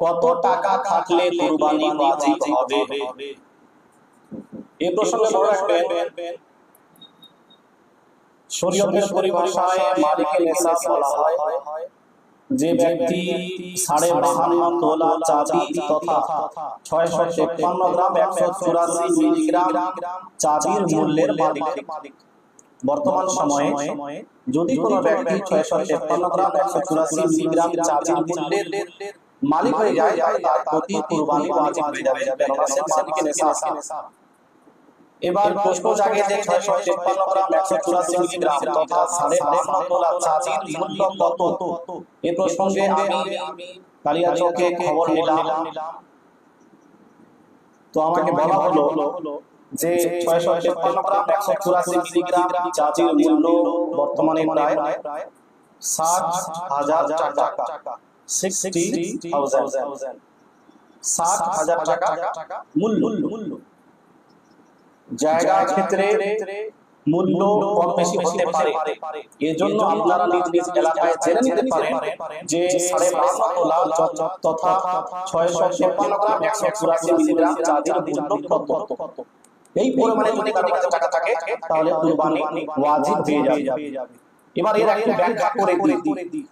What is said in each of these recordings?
কত টাকা থাকলে কুরবানি ওয়াজিব হবে? এই প্রসঙ্গে মনে রাখবেন শরীয়তের পরিভাষায় মালিকের নিসাব বলা হয়, যে ব্যক্তি সাড়ে বাহান্ন তোলা চাঁদি তথা ছয়শো তেপ্পান্ন গ্রাম একশো চুরাশি মিলিগ্রাম চাঁদির মূল্যের মালিক। বর্তমান সময়ে যদি কোনো ব্যক্তি ছয়শো তেপ্পান্ন গ্রাম একশো চুরাশি মিলিগ্রাম চাঁদির মূল্যের মালিক হয়ে যায় তার প্রতি কুরবানি ওয়াজিব হয়ে যাবে কেননা সে মালিকের নেশা এবার প্রশ্ন জাগে যে ছয়শো তেপ্পান্ন গ্রাম একশো চুরাশি মিলিগ্রাম তথা সাড়ে বাহান্ন তোলা চাঁদির মূল্য কত? এ প্রসঙ্গে আমি কালিয়াচকে খবর নিলাম। তো আমাকে বলা হলো যে ছয়শো তেপ্পান্ন গ্রাম একশো চুরাশি মিলিগ্রাম চাঁদির মূল্য বর্তমানে প্রায় ষাট হাজার টাকা। সিক্সটি ষাট হাজার টাকা মূল্য। মূল্য জায়গা ক্ষেত্রে মূল্য কম বেশি হতে পারে। এজন্য আপনারা নিজ নিজ এলাকায় জেনে নিতে পারেন যে সাড়ে পাঁচ তোলা তথা ছয়শো তেপ্পান্ন গ্রাম একশো চুরাশি মিলিগ্রাম চাঁদের মূল্য কত। এই পরিমাণে যদি কারও কাছে টাকা থাকে তাহলে কুরবানি ওয়াজিব হয়ে যাবে। এবার এর একটু ব্যাখ্যা করে দিই।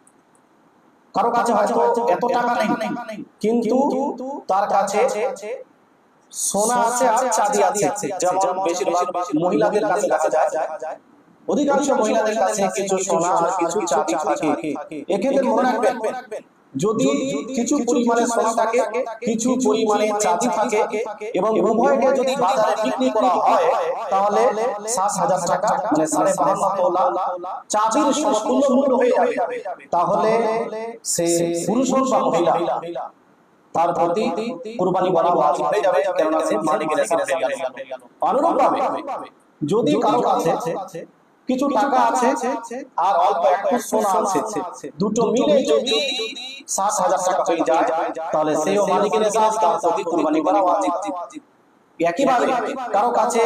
কারও কাছে হয়তো এত টাকা নেই কিন্তু তার কাছে সোনা আছে আর চাঁদি আছে। যেমন বেশিরভাগ মহিলাদের কাছে দেখা যায়। অধিকাংশ মহিলাদের কাছে কিছু সোনা আর কিছু চাঁদি থাকে। এক্ষেত্রে মনে রাখবেন যদি কিছু পরিমাণে সোনা থাকে কিছু পরিমাণে চাঁদি থাকে এবং উভয়কে যদি বাজারে বিক্রি করা হয় তাহলে সাত হাজার টাকা মানে সাড়ে বাহান্ন তোলা চাঁদির সমতুল্য মূল্য হয়ে যাবে। তাহলে সে পুরুষ হোক বা মহিলা তার প্রতি কুরবানি করা ওয়াজিব হয়ে যাবে কেননা সে মালিকের হয়ে গেল। অনুরূপভাবে যদি কারও কাছে কিছু টাকা আছে আর অল্প একটু সোনা আছে। দুটো মিলে যদি সাত হাজার টাকা হয়ে যায় তাহলে সেও মালিকের হিসাব তার প্রতি কুরবানি করা ওয়াজিব একইভাবে কারও কাছে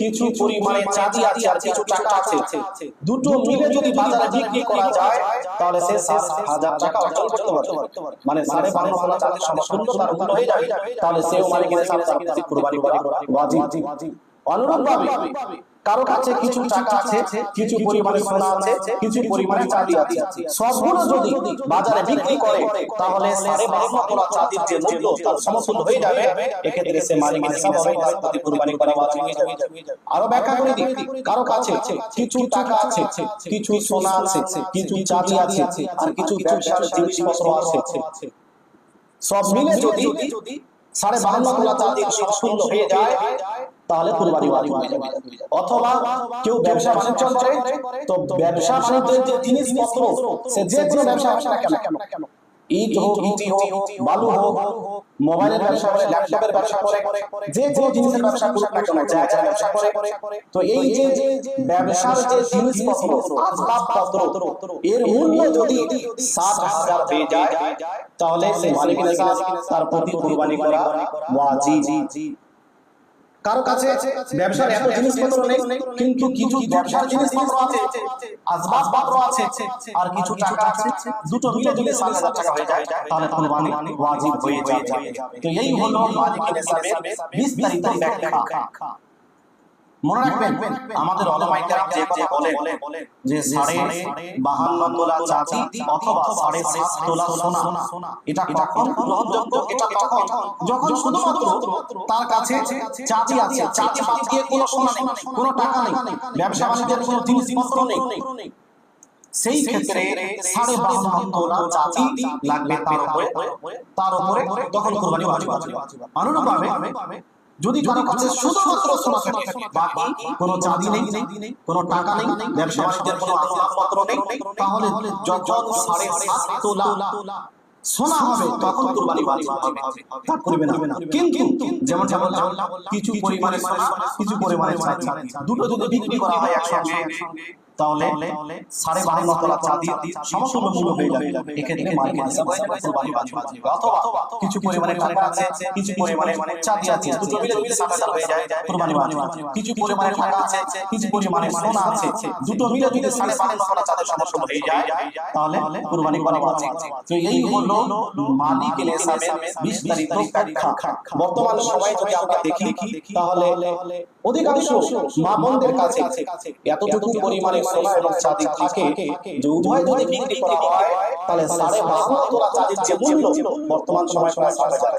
কিছু পরিমাণে চাঁদি আছে আর কিছু টাকা আছে। দুটো মিলে যদি বাজারে বিক্রি করা যায় তাহলে সে সাত হাজার টাকা অর্জন করতে পারবে। মানে সাড়ে বারো হাজার চাঁদের সমতুল্য তার মূল্য হয়ে যাবে। তাহলে সেও মালিকের প্রতি কুরবানি করা ওয়াজিব। অনুরূপভাবে কারও কাছে কিছু টাকা আছে কিছু পরিমাণে সোনা আছে কিছু পরিমাণে চাঁদি আছে। সবগুলো যদি বাজারে বিক্রি করে তাহলে সাড়ে বান্ন তোলা চাঁদির যে মূল্য তার সমতুল্য হয়ে যাবে। এক্ষেত্রে সে মালিকের হিসাব হবে তার প্রতি কুরবানি করা হয়ে যাবে। আরও ব্যাখ্যা করে দিই। কারও কাছে কিছু টাকা আছে কিছু সোনা আছে কিছু চাঁদি আছে আর কিছু ব্যবসার জিনিসপত্র আছে সব মিলে যদি সাড়ে বাহান্ন তোলা চাঁদির সমতুল্য হয়ে যায় তাহলে কুরবানি ওয়াজিব হয়ে যাবে। অথবা কেউ ব্যবসা বাণিজ্য করে, তো ব্যবসা বাণিজ্যের যে জিনিসপত্র সে যে কোনো ব্যবসা আসে কেন কেন তাহলে সে মালিকের তার প্রতি কুরবানি করা কারও কাছে ব্যবসার এত জিনিসপত্র নেই কিন্তু কিছু ব্যবসার জিনিসপত্র আছে আসবাবপত্র আছে আর কিছু টাকা আছে দুটো মিলে যদি সাত হাজার টাকা হয়ে যায় তাহলে কুরবানি ওয়াজিব হয়ে যাবে। তো এই হলো মালিকের হিসাবে বিস্তারিত ব্যাখ্যা। মনে রাখবেন, আমাদের যে যে সাড়ে বাহান্ন তোলা চাঁদি অথবা সাড়ে সাত তোলা সোনা, এটা কখন গ্রহণযোগ্য? এটা যখন শুধুমাত্র তার কাছে চাঁদি আছে, চাঁদি বাদ দিয়ে কোনো সোনা নেই, কোনো টাকা নেই, ব্যবসা বাণিজ্যের কোনো জিনিসপত্র নেই। সেই ক্ষেত্রে সাড়ে বাহান্ন তোলা চাঁদি লাগবে তার উপরে তার উপরে তখন কোরবানি অনুরূপভাবে যদি কারও কাছে শুধুমাত্র সোনা থাকে বাকি কোনো চাঁদি নেই কোনো টাকা নেই ব্যবসা বাণিজ্যের কোনো আসবাবপত্র নেই তাহলে যখন সাড়ে সাত তোলা সোনা হবে তখন কুরবানি হবে তা করবে না কিন্তু যেমন যেমন কিছু পরিমাণে সোনা কিছু পরিমাণে চাঁদি দুটো যদি বিক্রি করা হয় একসঙ্গে তাহলে সাড়ে বাহান্ন তলা চাঁদি সমতুল্য মূল্য হয়ে যাবে। এক্ষেত্রে অথবা কিছু পরিমাণে আছে কিছু পরিমাণে চাঁদি আছে। দুটো মিলে হয়ে যায়। কুরবানি কিছু পরিমাণে টাকা আছে কিছু পরিমাণে সোনা আছে। দুটো মিলে যদি সাড়ে বাহান্ন তলা চাঁদের সমতুল্য হয়ে যায়। তাহলে কুরবানি করা তো এই হলো মালিকের হিসাবে বিস্তারিত ব্যাখ্যা। বর্তমান সময়ে যদি আমরা দেখি তাহলে অধিকাংশ মা বোনদের কাছে এতটুকু পরিমাণে সোনা এবং চাঁদি থাকে যে উভয় যদি বিক্রি করা হয় তাহলে সাড়ে বাহান্ন তোলা চাঁদির যে মূল্য বর্তমান সময় প্রায় সাড়ে চার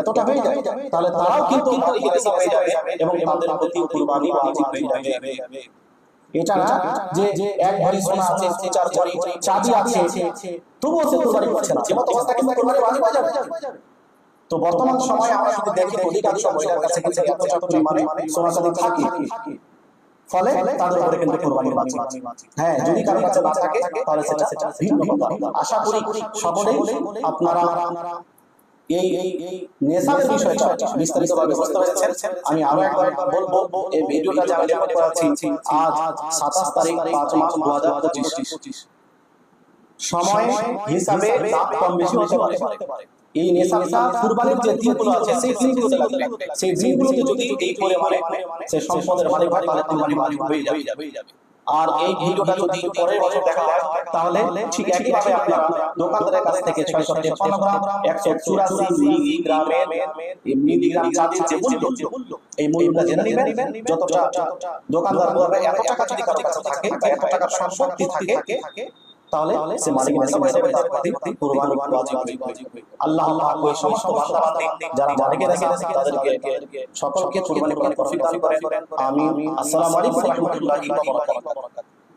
এতটা হয়ে যায় তাহলে তারাও কিন্তু হয়ে যাবে এবং তাদের প্রতি কুরবানি হয়ে যাবে। এটা না যে এক ভরি সোনা আছে চার ভরি চাঁদি আছে তবুও সে কুরবানি করছে না। যেমন কুরবানি হয়ে যাবে তো বর্তমান সময়ে আমরা যদি দেখি অধিকাংশ মহিলার কাছে কিন্তু পরিমাণে সোনা চাঁদি থাকে। ফলে তাদের উপরে কিন্তু হ্যাঁ যদি কারও কাছে না থাকে তাহলে সেটা ভিন্ন কথা। আশা করি সকলেই আপনারা এই নেশার বিষয়টা বিস্তারিতভাবে বুঝতে পেরেছেন। আমি আরও একবার বলব এই ভিডিওটা যে রেকর্ড করাচ্ছি আজ সাতাশ তারিখ পাঁচ মাস দু হাজার পঁচিশ। সময় হিসাবে কম বেশি হতে পারে। এই নেশাটা কুরবানির যে দিনগুলো আছে সেই দিনগুলোতে লাগবে সেই দিনগুলোতে যদি এই পরিমাণে সে সম্পদের মালিক হয় তাহলে কুরবানি মালিক হয়ে যাবে। আর এই ভিডিওটা যদি পরের বছর দেখা হয় তাহলে ঠিক একইভাবে আপনারা দোকানদারের কাছ থেকে ছয়শো তেপ্পান্ন গ্রাম একশো চুরাশি মিলিগ্রামের মিলিগ্রাম চাঁদির যে মূল্য এই মূল্যটা জেনে নেবেন যতটা দোকানদার বলবে এত টাকা যদি কাছে থাকে এত টাকার সম্পত্তি থাকে তাহলে সে মালিকের হিসাবে হিসাবে তার প্রতি কুরবানি ওয়াজিব হবে আল্লাহ পাক ওই সমস্ত বান্দা বান্দি যারা মালিকের হিসাবে তাদেরকে সকলকে কুরবানি করার তৌফিক দান করেন আমিন আসসালামু আলাইকুম ওয়া রাহমাতুল্লাহি ওয়া বারাকাতুহু